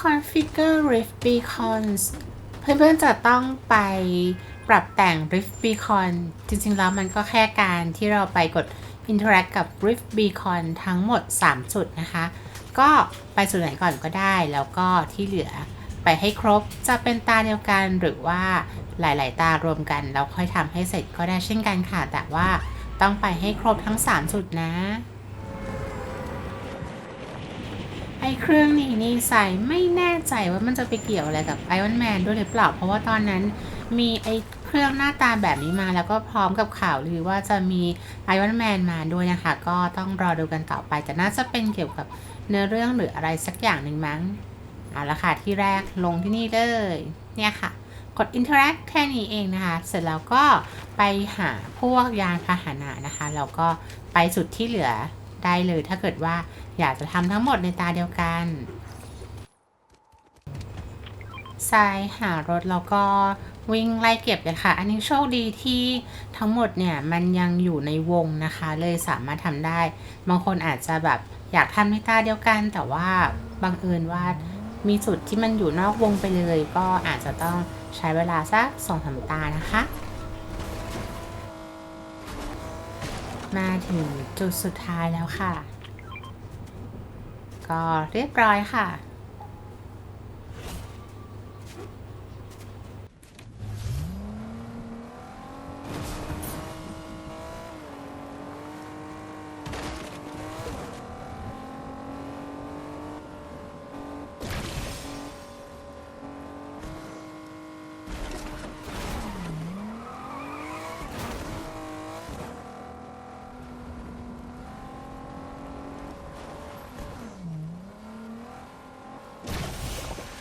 configure rift beacons เพื่อนๆจะต้องไปปรับแต่ง rift beacon จริงๆแล้วมันก็แค่การที่เราไปกด interact กับ rift beacon ทั้งหมด 3 จุดนะคะ ก็ไปจุดไหนก่อนก็ได้ แล้วก็ที่เหลือไปให้ครบจะเป็นตาเดียวกันหรือว่าหลาย ๆ ตารวมกัน แล้วค่อยทำให้เสร็จก็ได้เช่นกันค่ะ แต่ว่าต้องไปให้ครบทั้ง 3 จุดนะ ไอเครื่องนี้นี่ใส่ไม่แน่ใจว่ามันจะไปเกี่ยวอะไรกับไอรอนแมนด้วยหรือเปล่า เพราะว่าตอนนั้นมีไอเครื่องหน้าตาแบบนี้มาแล้วก็พร้อมกับข่าวหรือว่าจะมีไอรอนแมนมาด้วยนะคะ ก็ต้องรอดูกันต่อไป แต่น่าจะเป็นเกี่ยวกับเนื้อเรื่องหรืออะไรสักอย่างหนึ่งมั้งเอาละค่ะที่แรกลงที่นี่เลย เนี่ยค่ะ กด interact แค่นี้เองนะคะ เสร็จแล้วก็ไปหาพวกยานพาหนะนะคะแล้วก็ไปจุดที่เหลือ ได้เลย ถ้าเกิดว่าอยากจะทำทั้งหมดในตาเดียวกันซ้ายหารถแล้วก็วิ่งไล่เก็บกันค่ะ อันนี้โชคดีที่ทั้งหมดเนี่ยมันยังอยู่ในวงนะคะ เลยสามารถทำได้ บางคนอาจจะแบบอยากทำในตาเดียวกัน แต่ว่าบังเอิญว่ามีจุดที่มันอยู่นอกวงไปเลย ก็อาจจะต้องใช้เวลาสักสองสามตานะคะ มาถึงจุดสุดท้ายแล้วค่ะ ก็เรียบร้อยค่ะ